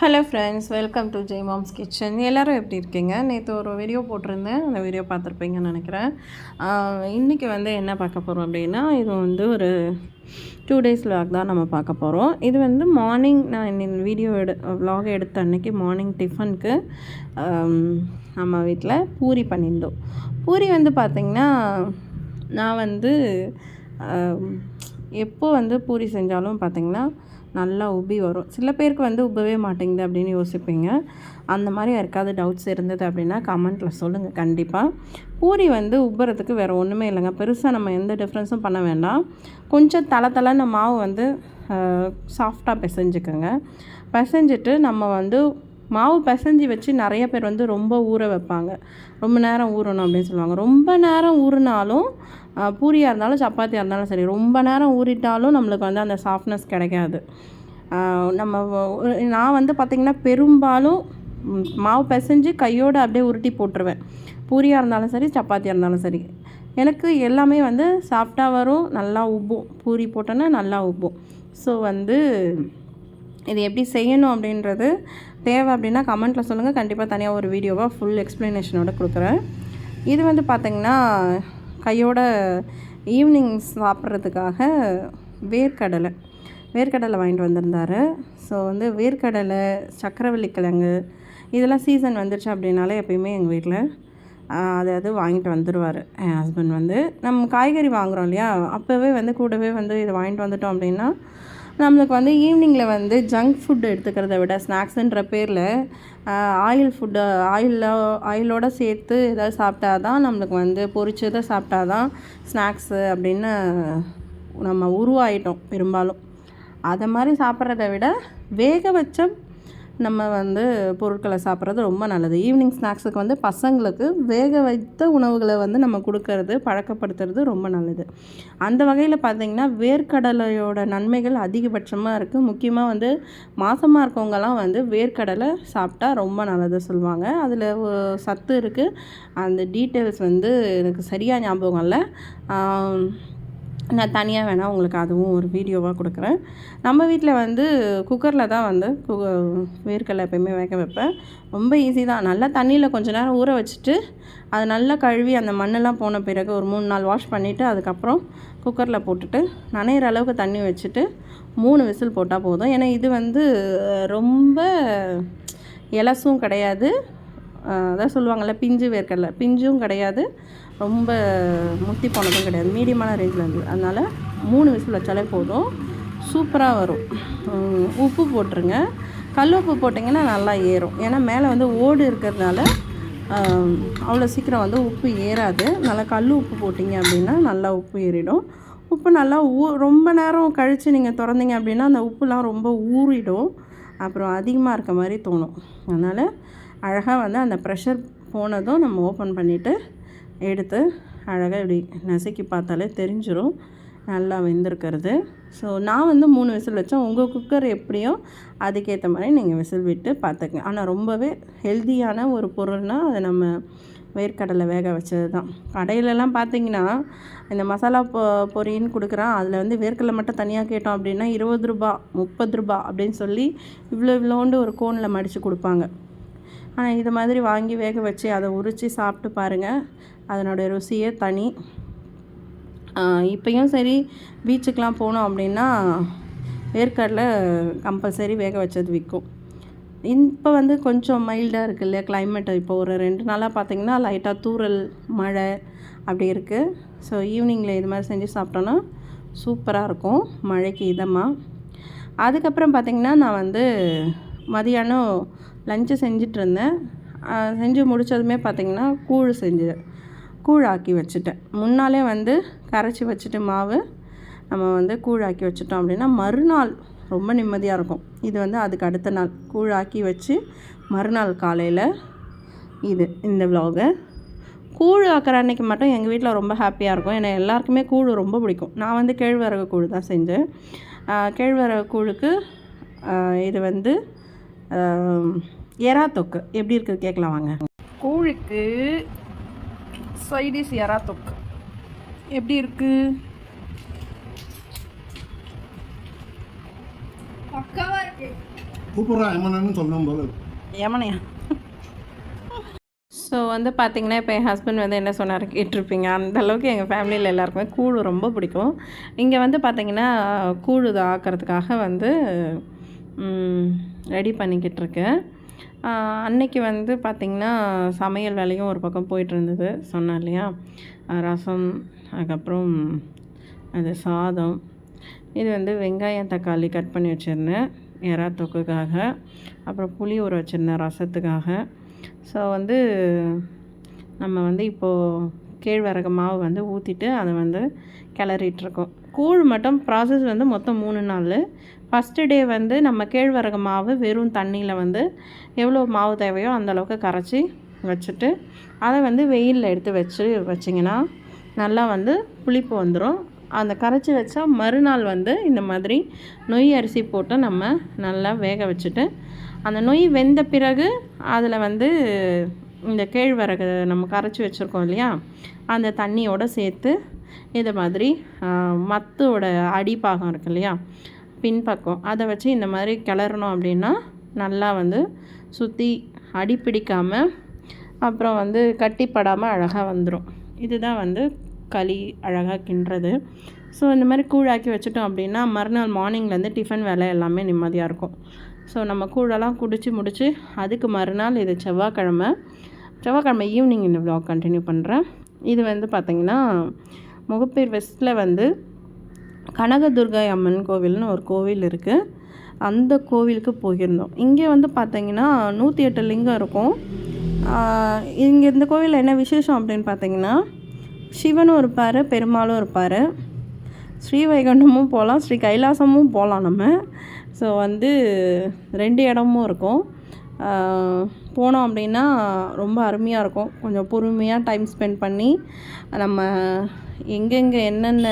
Hello friends welcome to Jai mom's kitchen எல்லோரும் எப்படி இருக்கீங்க? நேற்று ஒரு வீடியோ போட்டிருந்தேன். அந்த வீடியோ பார்த்துருப்பீங்கன்னு நினைக்கிறேன். இன்றைக்கி வந்து என்ன பார்க்க போகிறோம் அப்படின்னா இது வந்து ஒரு டூ டேஸ் விலாக் தான் நம்ம பார்க்க போகிறோம் இது வந்து மார்னிங் நான் வீடியோ எடு விலாக் எடுத்த அன்னைக்கு மார்னிங் டிஃபனுக்கு நம்ம வீட்டில் பூரி பண்ணியிருந்தோம். பூரி வந்து பார்த்திங்கன்னா நான் வந்து எப்போ வந்து பூரி செஞ்சாலும் பார்த்திங்கன்னா நல்லா உப்பி வரும். சில பேருக்கு வந்து உப்பவே மாட்டேங்குது அப்படின்னு யோசிப்பீங்க. அந்த மாதிரி யாருக்காவது டவுட்ஸ் இருந்தது அப்படின்னா கமெண்ட்டில் சொல்லுங்கள் கண்டிப்பாக பூரி வந்து உப்புறதுக்கு வேறு ஒன்றுமே இல்லைங்க. பெருசாக நம்ம எந்த டிஃப்ரென்ஸும் பண்ண வேண்டாம். கொஞ்சம் தலை தலைன்னு மாவு வந்து சாஃப்டாக பிசைஞ்சுக்கோங்க. பிசைஞ்சிட்டு நம்ம வந்து மாவு பிசைஞ்சு வச்சு நிறைய பேர் வந்து ரொம்ப ஊற வைப்பாங்க. ரொம்ப நேரம் ஊறணும் அப்படின்னு சொல்லுவாங்க. ரொம்ப நேரம் ஊறினாலும் பூரியாக இருந்தாலும் சப்பாத்தியாக இருந்தாலும் சரி ரொம்ப நேரம் ஊறிட்டாலும் நம்மளுக்கு வந்து அந்த சாஃப்ட்னஸ் கிடைக்காது. நம்ம நான் வந்து பார்த்திங்கன்னா பெரும்பாலும் மாவு பிசைஞ்சு கையோடு அப்படியே உருட்டி போட்டுருவேன். பூரியாக இருந்தாலும் சரி சப்பாத்தியாக இருந்தாலும் சரி. எனக்கு எல்லாமே வந்து சாஃப்டாக வரும் நல்லா உப்பும். பூரி போட்டோன்னா நல்லா உப்பும். ஸோ வந்து இது எப்படி செய்யணும் அப்படின்றது தேவை அப்படின்னா கமெண்ட்டில் சொல்லுங்கள் கண்டிப்பாக தனியாக ஒரு வீடியோவாக ஃபுல் எக்ஸ்ப்ளனேஷனோட கொடுக்குறேன். இது வந்து பார்த்திங்கன்னா கையோட ஈவினிங் சாப்பிட்றதுக்காக வேர்க்கடலை வேர்க்கடலை வாங்கிட்டு வந்திருந்தார். ஸோ வந்து வேர்க்கடலை சக்கரவள்ளி கிழங்கு இதெல்லாம் சீசன் வந்துருச்சு அப்படின்னாலே எப்பயுமே எங்கள் வீட்டில் அதாவது அது வாங்கிட்டு வந்துடுவார் என் ஹஸ்பண்ட் வந்து நம்ம காய்கறி வாங்குகிறோம் இல்லையா அப்போவே வந்து கூடவே வந்து இதை வாங்கிட்டு வந்துட்டோம் அப்படின்னா நம்மளுக்கு வந்து ஈவினிங்கில் வந்து ஜங்க் ஃபுட் எடுத்துக்கிறத விட ஸ்நாக்ஸுன்ற பேரில் ஆயில் ஃபுட்டு ஆயிலில் ஆயிலோடு சேர்த்து ஏதாவது சாப்பிட்டா தான் நம்மளுக்கு வந்து பொரிச்சதை சாப்பிட்டா தான் ஸ்நாக்ஸு அப்படின்னு நம்ம உருவாயிட்டோம் பெரும்பாலும். அதை மாதிரி சாப்பிட்றத விட வேக வச்ச நம்ம வந்து பொருட்களை சாப்பிட்றது ரொம்ப நல்லது. ஈவினிங் ஸ்நாக்ஸுக்கு வந்து பசங்களுக்கு வேக வைத்த உணவுகளை வந்து நம்ம கொடுக்கறது பழக்கப்படுத்துறது ரொம்ப நல்லது. அந்த வகையில் பார்த்திங்கன்னா வேர்க்கடலையோட நன்மைகள் அதிகபட்சமாக இருக்குது முக்கியமாக வந்து மாதமாக இருக்கவங்கலாம் வந்து வேர்க்கடலை சாப்பிட்டா ரொம்ப நல்லது சொல்லுவாங்க. அதில் சத்து இருக்குது அந்த டீட்டெயில்ஸ் வந்து எனக்கு சரியாக ஞாபகம் இல்லை. நான் தனியாக வேணால் உங்களுக்கு அதுவும் ஒரு வீடியோவாக கொடுக்குறேன். நம்ம வீட்டில் வந்து குக்கரில் தான் வந்து கு வேர்க்கடலை எப்பயுமே வேக வைப்பேன். ரொம்ப ஈஸி தான். நல்லா தண்ணியில் கொஞ்சம் நேரம் ஊற வச்சுட்டு அதை நல்லா கழுவி அந்த மண்ணெல்லாம் போன பிறகு ஒரு மூணு நாள் வாஷ் பண்ணிவிட்டு அதுக்கப்புறம் குக்கரில் போட்டுட்டு நனையிற அளவுக்கு தண்ணி வச்சுட்டு மூணு விசில் போட்டால் போதும். ஏன்னா இது வந்து ரொம்ப இலசும் கிடையாது. அதான் சொல்லுவாங்கள்ல பிஞ்சு வேர்க்கடலை. பிஞ்சும் கிடையாது ரொம்ப முத்தி போனதும் கிடையாது மீடியமான ரேஞ்சில் இருந்தது. அதனால் மூணு விசில் வச்சாலே போதும். சூப்பராக வரும். உப்பு போட்டுருங்க. கல் உப்பு போட்டிங்கன்னா நல்லா ஏறும். ஏன்னா மேலே வந்து ஓடு இருக்கிறதுனால அவ்வளோ சீக்கிரம் வந்து உப்பு ஏறாது. நல்லா கல் உப்பு போட்டிங்க அப்படின்னா நல்லா உப்பு ஏறிடும். உப்பு நல்லா ஊ ரொம்ப நேரம் கழித்து நீங்கள் திறந்தீங்க அப்படின்னா அந்த உப்புலாம் ரொம்ப ஊறிடும். அப்புறம் அதிகமாக இருக்க மாதிரி தோணும். அதனால் அழகாக வந்து அந்த ப்ரெஷர் போனதும் நம்ம ஓப்பன் பண்ணிவிட்டு எடுத்து அழகாக இப்படி நசுக்கி பார்த்தாலே தெரிஞ்சிடும் நல்லா வெந்திருக்கிறது. ஸோ நான் வந்து மூணு விசில் வச்சேன். உங்கள் குக்கர் எப்படியோ அதுக்கேற்ற மாதிரி நீங்கள் விசில் விட்டு பார்த்துக்கங்க. ஆனால் ரொம்பவே ஹெல்த்தியான ஒரு பொருள்னால் அது நம்ம வேர்க்கடலை வேக வச்சது தான் கடையிலலாம் பார்த்தீங்கன்னா இந்த மசாலா பொ பொரின்னு கொடுக்குறான். அதில் வந்து வேர்க்கடலை மட்டும் தனியாக கேட்டோம் அப்படின்னா இருபது ரூபா முப்பது ரூபா அப்படின்னு சொல்லி இவ்வளோ இவ்வளோண்டு ஒரு கோனில் மடித்து கொடுப்பாங்க. ஆனால் இது மாதிரி வாங்கி வேக வச்சு அதை உரித்து சாப்பிட்டு பாருங்கள் அதனுடைய ருசியே தனி. இப்போயும் சரி பீச்சுக்கெலாம் போனோம் அப்படின்னா வேர்க்கடலை கம்பல்சரி வேக வச்சது விற்கும். இப்போ வந்து கொஞ்சம் மைல்டாக இருக்குது இல்லையா கிளைமேட் இப்போ ஒரு ரெண்டு நாளாக பார்த்தீங்கன்னா லைட்டாக தூரல் மழை அப்படி இருக்குது ஸோ ஈவினிங்கில் இது மாதிரி செஞ்சு சாப்பிட்டோன்னா சூப்பராக இருக்கும் மழைக்கு இதமாக அதுக்கப்புறம் பார்த்திங்கன்னா நான் வந்து மதியானம் லஞ்சு செஞ்சுட்டு இருந்தேன் செஞ்சு முடித்ததுமே பார்த்திங்கன்னா கூழ் செஞ்சு கூழாக்கி வச்சுட்டேன். முன்னாலே வந்து கரைச்சி வச்சுட்டு மாவு நம்ம வந்து கூழாக்கி வச்சுட்டோம் அப்படின்னா மறுநாள் ரொம்ப நிம்மதியாக இருக்கும். இது வந்து அதுக்கு அடுத்த நாள். கூழாக்கி வச்சு மறுநாள் காலையில் இது இந்த விலாகை கூழ் ஆக்கிற அன்னைக்கு மட்டும் எங்கள் வீட்டில் ரொம்ப ஹாப்பியாக இருக்கும். ஏன்னா எல்லாருக்குமே கூழ் ரொம்ப பிடிக்கும். நான் வந்து கேழ்வரகு கூழ் தான் செஞ்சேன். கேழ்வரகு கூழுக்கு இது வந்து எறா தொக்கு எப்படி இருக்குது கேட்கலாம் வாங்க. கூழுக்கு சைடிஸ் எறா தொக்கு எப்படி இருக்குது பக்காவா இருக்கு. கூப்பிட்றா எமனன்னு சொல்லணும் போல இருக்கு. ஏமனையா ஸோ வந்து பார்த்தீங்கன்னா இப்போ என் ஹஸ்பண்ட் வந்து என்ன சொன்னார் கேட்டிருப்பீங்க? அந்த அளவுக்கு எங்கள் ஃபேமிலியில் எல்லாருக்குமே கூழ் ரொம்ப பிடிக்கும். இங்கே வந்து பார்த்தீங்கன்னா கூழ் இது ஆக்கிறதுக்காக வந்து ரெடி பண்ணிக்கிட்டு இருக்கேன் அன்னைக்கு வந்து பார்த்திங்கன்னா சமையல் வேலையும் ஒரு பக்கம் போயிட்டு இருந்தது சொன்னேன் இல்லையா? ரசம் அதுக்கப்புறம் அது சாதம். இது வந்து வெங்காயம் தக்காளி கட் பண்ணி வச்சுருந்தேன். எறா தொக்குக்காக. அப்புறம் புளி ஊற வச்சுருந்தேன் ரசத்துக்காக. ஸோ வந்து நம்ம வந்து இப்போது கேழ்வரகு மாவு வந்து ஊற்றிட்டு அதை வந்து கிளறிட்டுருக்கோம். கூழ் மட்டும் ப்ராசஸ் வந்து மொத்தம் மூணு நாள். ஃபஸ்ட்டு டே வந்து நம்ம கேழ்வரகு மாவு வெறும் தண்ணியில் வந்து எவ்வளோ மாவு தேவையோ அந்தளவுக்கு கரைச்சி வச்சுட்டு அதை வந்து வெயிலில் எடுத்து வச்சு வச்சிங்கன்னா நல்லா வந்து புளிப்பு வந்துடும் அந்த கரைச்சி வச்சா மறுநாள் வந்து இந்த மாதிரி நொய் அரிசி போட்டு நம்ம நல்லா வேக வச்சுட்டு அந்த நொய் வெந்த பிறகு அதில் வந்து இந்த கேழ்வரகு நம்ம கரைச்சி வச்சுருக்கோம் இல்லையா? அந்த தண்ணியோடு சேர்த்து இதை மாதிரி மத்தோட அடிப்பாகம் இருக்கு இல்லையா பின்பக்கம். அதை வச்சு இந்த மாதிரி கிளறணும் அப்படின்னா நல்லா வந்து சுற்றி அடி பிடிக்காமல் அப்புறம் வந்து கட்டிப்படாமல் அழகாக வந்துடும் இதுதான் வந்து களி அழகாக கிண்டுறது. ஸோ இந்த மாதிரி கூழாக்கி வச்சுட்டோம் அப்படின்னா மறுநாள் மார்னிங்லேருந்து டிஃபன் வேலை எல்லாமே நிம்மதியாக இருக்கும். ஸோ நம்ம கூழெல்லாம் குடித்து முடித்து அதுக்கு மறுநாள் இது செவ்வாய்க்கிழமை. செவ்வாய்க்கிழமை ஈவினிங் இந்த விளாக் கண்டினியூ பண்ணுறேன் இது வந்து பார்த்திங்கன்னா முகப்பேர் வெஸ்ட்டில் வந்து கனகதுர்கை அம்மன் கோவில்னு ஒரு கோவில் இருக்குது அந்த கோவிலுக்கு போயிருந்தோம். இங்கே வந்து பார்த்தீங்கன்னா நூற்றி எட்டு லிங்கம் இருக்கும். இங்கே இந்த கோவிலில் என்ன விசேஷம் அப்படின்னு பார்த்தீங்கன்னா சிவனும் இருப்பார் பெருமாளும் இருப்பார். ஸ்ரீ வைகுண்டமும் போகலாம் ஸ்ரீ கைலாசமும் போகலாம் நம்ம. ஸோ வந்து ரெண்டு இடமும் இருக்கும். போனோம் அப்படின்னா ரொம்ப அருமையாக இருக்கும். கொஞ்சம் பொறுமையாக டைம் ஸ்பெண்ட் பண்ணி நம்ம எங்கெங்கே என்னென்ன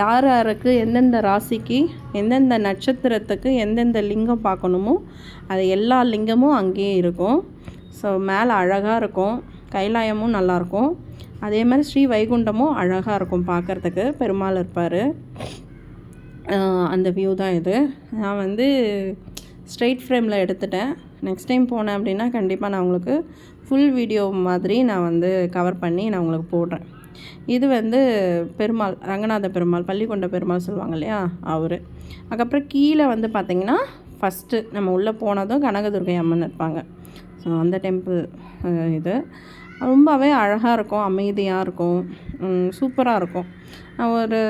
யார் யாருக்கு எந்தெந்த ராசிக்கு எந்தெந்த நட்சத்திரத்துக்கு எந்தெந்த லிங்கம் பார்க்கணுமோ அது எல்லா லிங்கமும் அங்கேயே இருக்கும். ஸோ மேலே அழகாக இருக்கும். கைலாயமும் நல்லாயிருக்கும் அதே மாதிரி ஸ்ரீ வைகுண்டமும் அழகாக இருக்கும் பார்க்குறதுக்கு. பெருமாள் இருப்பார். அந்த வியூ தான் இது. நான் வந்து ஸ்ட்ரெயிட் ஃப்ரேமில் எடுத்துட்டேன். நெக்ஸ்ட் டைம் போனேன் அப்படின்னா கண்டிப்பாக நான் உங்களுக்கு ஃபுல் வீடியோ மாதிரி நான் வந்து கவர் பண்ணி நான் உங்களுக்கு போடுறேன். இது வந்து பெருமாள் ரங்கநாத பெருமாள் பள்ளிக்கொண்ட பெருமாள் சொல்லுவாங்க இல்லையா? அவர். அதுக்கப்புறம் கீழே வந்து பார்த்திங்கன்னா ஃபஸ்ட்டு நம்ம உள்ளே போனதும் கனகதுர்கை அம்மன் இருப்பாங்க. ஸோ அந்த டெம்பிள் இது. ரொம்பவே அழகாக இருக்கும் அமைதியாக இருக்கும் சூப்பராக இருக்கும். ஒரு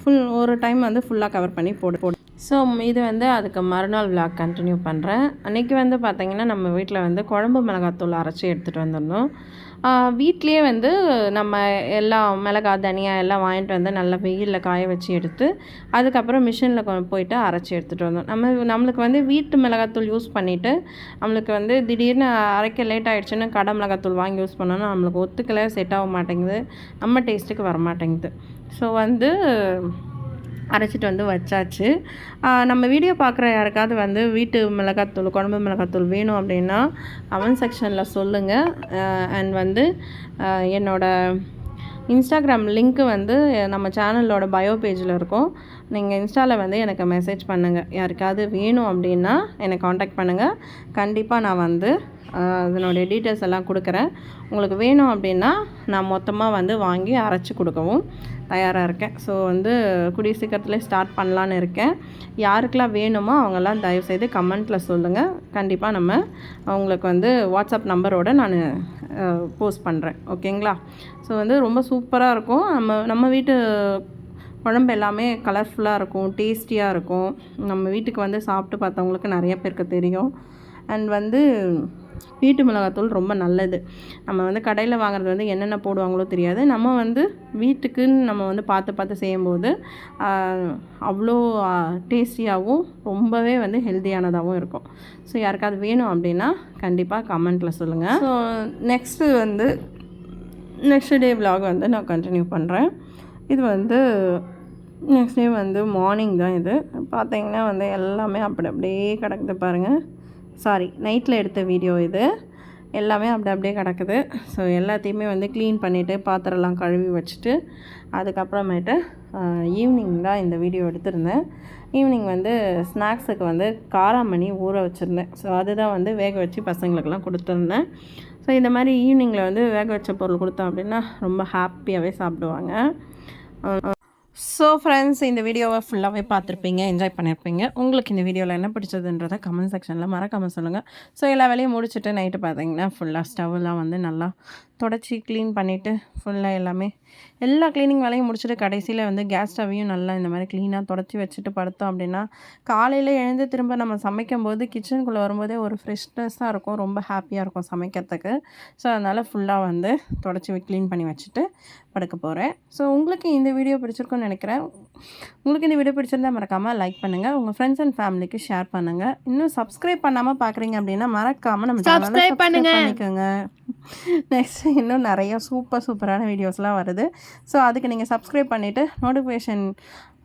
ஃபுல் ஒரு டைம் வந்து ஃபுல்லாக கவர் பண்ணி போட்டு போட்டு ஸோ இது வந்து அதுக்கு மறுநாள் விளாக் கண்டினியூ பண்ணுறேன் அன்றைக்கி வந்து பார்த்திங்கன்னா நம்ம வீட்டில் வந்து குழம்பு மிளகாத்தூள் அரைச்சி எடுத்துகிட்டு வந்திருந்தோம் வீட்லேயே வந்து நம்ம எல்லாம் மிளகாய் தனியா எல்லாம் வாங்கிட்டு வந்து நல்லா வெயிலில் காய வச்சு எடுத்து அதுக்கப்புறம் மிஷினில் போயிட்டு அரைச்சி எடுத்துகிட்டு வந்தோம் நம்ம நம்மளுக்கு வந்து வீட்டு மிளகாத்தூள் யூஸ் பண்ணிவிட்டு நம்மளுக்கு வந்து திடீர்னு அரைக்க லேட் ஆகிடுச்சுன்னா கடை மிளகாத்தூள் வாங்கி யூஸ் பண்ணோன்னா நம்மளுக்கு ஒத்துக்கலை செட் ஆக மாட்டேங்குது. நம்ம டேஸ்ட்டுக்கு வர மாட்டேங்குது ஸோ வந்து அரைச்சிட்டு வந்து வச்சாச்சு. நம்ம வீடியோ பார்க்குற யாருக்காவது வந்து வீட்டு மிளகாத்தூள் குழம்பு மிளகாத்தூள் வேணும் அப்படின்னா கமெண்ட் செக்ஷனில் சொல்லுங்கள் அண்ட் வந்து என்னோடய இன்ஸ்டாகிராம் லிங்க்கு வந்து நம்ம சேனலோட பயோ பேஜில் இருக்கும். நீங்கள் இன்ஸ்டாவில் வந்து எனக்கு மெசேஜ் பண்ணுங்கள் யாருக்காவது வேணும் அப்படின்னா என்னை காண்டாக்ட் பண்ணுங்கள் கண்டிப்பாக நான் வந்து அதனுடைய டீட்டெயில்ஸ் எல்லாம் கொடுக்குறேன். உங்களுக்கு வேணும் அப்படின்னா நான் மொத்தமாக வந்து வாங்கி அரைச்சி கொடுக்கவும் தயாராக இருக்கேன். ஸோ வந்து கூடிய சீக்கிரத்தில் ஸ்டார்ட் பண்ணலான்னு இருக்கேன். யாருக்கெல்லாம் வேணுமோ அவங்கெல்லாம் தயவுசெய்து கமெண்ட்டில் சொல்லுங்கள் கண்டிப்பாக நம்ம அவங்களுக்கு வந்து வாட்ஸ்அப் நம்பரோடு நான் போஸ்ட் பண்ணுறேன் ஓகேங்களா? ஸோ வந்து ரொம்ப சூப்பராக இருக்கும். நம்ம நம்ம வீட்டு குழம்பு எல்லாமே கலர்ஃபுல்லாக இருக்கும் டேஸ்டியாக இருக்கும். நம்ம வீட்டுக்கு வந்து சாப்பிட்டு பார்த்தவங்களுக்கு நிறைய பேருக்கு தெரியும். அண்ட் வந்து வீட்டு மிளகாத்தூள் ரொம்ப நல்லது. நம்ம வந்து கடையில் வாங்குறது வந்து என்னென்ன போடுவாங்களோ தெரியாது. நம்ம வந்து வீட்டுக்குன்னு நம்ம வந்து பார்த்து பார்த்து செய்யும்போது அவ்வளோ டேஸ்டியாகவும் ரொம்பவே வந்து ஹெல்த்தியானதாகவும் இருக்கும். ஸோ யாருக்காவது வேணும் அப்படின்னா கண்டிப்பாக கமெண்ட்டில் சொல்லுங்கள் ஸோ நெக்ஸ்ட்டு வந்து நெக்ஸ்ட் டே விலாக் வந்து நான் கண்டினியூ பண்ணுறேன் இது வந்து நெக்ஸ்ட் டே வந்து மார்னிங் தான் இது. பார்த்தீங்கன்னா வந்து எல்லாமே அப்படி அப்படியே கிடக்குது பாருங்கள் சாரி நைட்டில் எடுத்த வீடியோ இது. எல்லாமே அப்படி அப்படியே கிடக்குது. ஸோ எல்லாத்தையுமே வந்து க்ளீன் பண்ணிவிட்டு பாத்திரம்லாம் கழுவி வச்சுட்டு அதுக்கப்புறமேட்டு ஈவினிங் தான் இந்த வீடியோ எடுத்திருந்தேன். ஈவினிங் வந்து ஸ்நாக்ஸுக்கு வந்து காராமணி ஊற வச்சுருந்தேன். ஸோ அதுதான் வந்து வேக வச்சு பசங்களுக்கெல்லாம் கொடுத்துருந்தேன். ஸோ இந்த மாதிரி ஈவினிங்கில் வந்து வேக வச்ச பொருள் கொடுத்தோம் அப்படின்னா ரொம்ப ஹாப்பியாகவே சாப்பிடுவாங்க. ஸோ ஃப்ரெண்ட்ஸ் இந்த வீடியோவை ஃபுல்லாகவே பார்த்துருப்பீங்க என்ஜாய் பண்ணியிருப்பீங்க உங்களுக்கு இந்த வீடியோவில் என்ன பிடிச்சதுன்றதை கமெண்ட் செக்ஷனில் மறக்காமல் சொல்லுங்கள் ஸோ எல்லா வேலையும் முடிச்சுட்டு நைட்டு பார்த்தீங்கன்னா ஃபுல்லாக ஸ்டவ்லாம் வந்து நல்லா தொடச்சி க்ளீன் பண்ணிவிட்டு ஃபுல்லாக எல்லாமே எல்லா க்ளீனிங் வேலையும் முடிச்சுட்டு கடைசியில் வந்து கேஸ் ஸ்டவ்வையும் நல்லா இந்த மாதிரி க்ளீனாக தொடச்சி வச்சுட்டு படுத்தோம் அப்படின்னா காலையில் எழுந்து திரும்ப நம்ம சமைக்கும் போது கிச்சனுக்குள்ளே வரும்போதே ஒரு ஃப்ரெஷ்னஸ்ஸாக இருக்கும் ரொம்ப ஹாப்பியாக இருக்கும் சமைக்கிறதுக்கு. ஸோ அதனால் ஃபுல்லாக வந்து தொடச்சி க்ளீன் பண்ணி வச்சுட்டு படுக்க போகிறேன் ஸோ உங்களுக்கு இந்த வீடியோ பிடிச்சிருக்கும்னு நினைக்கிறேன். உங்களுக்கு இந்த வீடியோ பிடிச்சிருந்தா மறக்காமல் லைக் பண்ணுங்கள் உங்கள் ஃப்ரெண்ட்ஸ் அண்ட் ஃபேமிலிக்கு ஷேர் பண்ணுங்கள் இன்னும் சப்ஸ்கிரைப் பண்ணாமல் பார்க்குறீங்க அப்படின்னா மறக்காமல் நம்ம சப்ஸ்கிரைப் பண்ணிக்கோங்க. நெக்ஸ்ட் இன்னும் நிறைய சூப்பர் சூப்பரான வீடியோஸ்லாம் வருது. ஸோ அதுக்கு நீங்கள் சப்ஸ்கிரைப் பண்ணிவிட்டு நோட்டிஃபிகேஷன்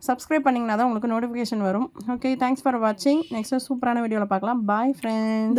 சப்ஸ்கிரைப் பண்ணிங்கன்னா தான் உங்களுக்கு நோட்டிஃபிகேஷன் வரும். ஓகே தேங்க்ஸ் ஃபார் வாட்சிங் நெக்ஸ்ட்டு சூப்பரான வீடியோவில் பார்க்கலாம். Bye friends